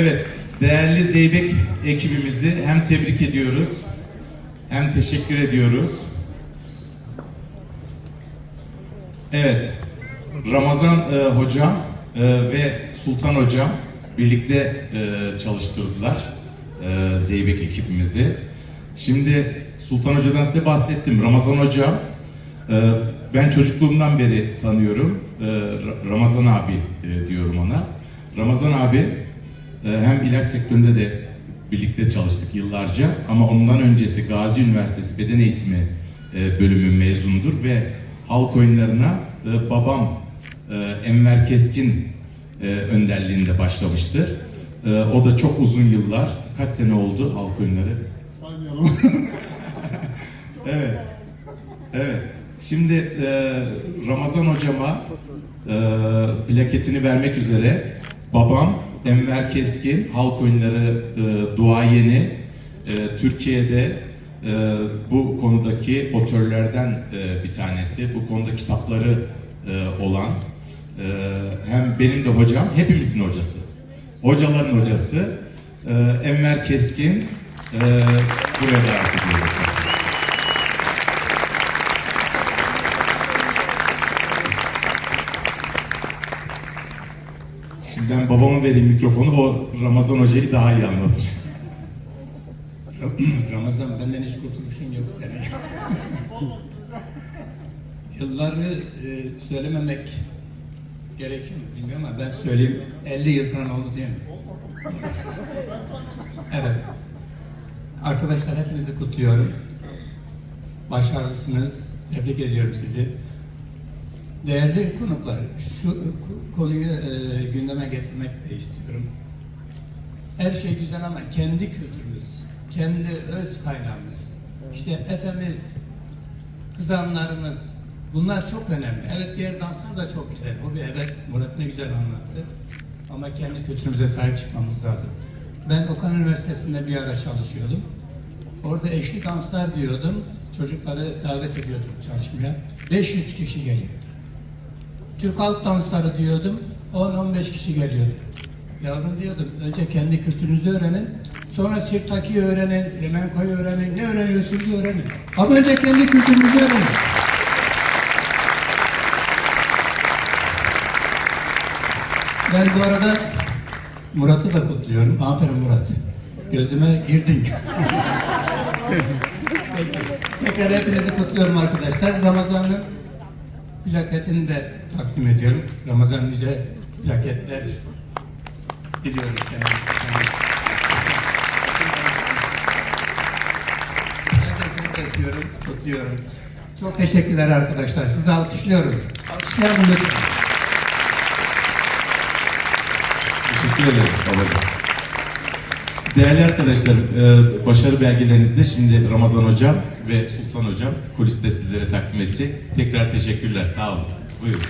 Evet, değerli Zeybek ekibimizi hem tebrik ediyoruz hem teşekkür ediyoruz. Evet, Ramazan e, hocam e, ve Sultan hocam birlikte e, çalıştırdılar e, Zeybek ekibimizi. Şimdi Sultan hocadan size bahsettim. Ramazan hocam e, ben çocukluğumdan beri tanıyorum. E, Ra- Ramazan abi e, diyorum ona. Ramazan abi hem ilaç sektöründe de birlikte çalıştık yıllarca ama ondan öncesi Gazi Üniversitesi Beden Eğitimi e, bölümü mezundur ve halk oyunlarına e, babam e, Enver Keskin önderliğinde başlamıştır. O da çok uzun yıllar, kaç sene oldu halk oyunları? Saymayalım. Evet. Evet. Şimdi Ramazan hocama plaketini vermek üzere babam Enver Keskin halk oyunları e, duayeni e, Türkiye'de e, bu konudaki otörlerden e, bir tanesi. Bu konuda kitapları e, olan e, hem benim de hocam, hepimizin hocası. Hocaların hocası e, Enver Keskin e, buraya davet ediyoruz. Şimdi ben babama vereyim mikrofonu, o Ramazan Hoca'yı daha iyi anlatır. Ramazan benden hiç kurtuluşun yok senin. Yılları e, söylememek gerekiyor mu bilmiyorum ama ben söyleyeyim. 50 yıl falan oldu değil mi? Evet. Arkadaşlar hepinizi kutluyorum. Başarılısınız. Tebrik ediyorum sizi. Değerli konuklar, şu ko- konuyu e, gündeme getirmek de istiyorum. Her şey güzel ama kendi kültürümüz, kendi öz kaynağımız, işte efemiz, kızanlarımız, bunlar çok önemli. Evet diğer danslar da çok güzel. Bu bir evet, Murat ne güzel anlattı. Ama kendi kültürümüze sahip çıkmamız lazım. Ben Okan Üniversitesi'nde bir ara çalışıyordum. Orada eşli danslar diyordum. Çocukları davet ediyordum çalışmaya. 500 kişi geliyordu. Türk halk dansları diyordum. 10-15 kişi geliyordu. Yavrum diyordum, önce kendi kültürünüzü öğrenin. Sonra sirtaki öğrenin, flamenkoyu öğrenin, ne öğreniyorsunuz öğrenin. Ama önce kendi kültürünüzü öğrenin. Ben bu arada Murat'ı da kutluyorum. Aferin Murat. Gözüme girdin. Tekrar hepinizi kutluyorum arkadaşlar. Ramazan'ın plaketini de takdim ediyorum. Ramazan nice plaketler diliyorum kendisine. Çok öpüyorum, kutluyorum. Çok teşekkürler arkadaşlar. Sizi alkışlıyorum. Alkışlayalım lütfen. Teşekkür ederim babacığım. Değerli arkadaşlar, e, başarı belgelerinizi de şimdi Ramazan Hocam ve Sultan Hocam kuliste sizlere takdim edecek. Tekrar teşekkürler, sağ olun. Buyurun.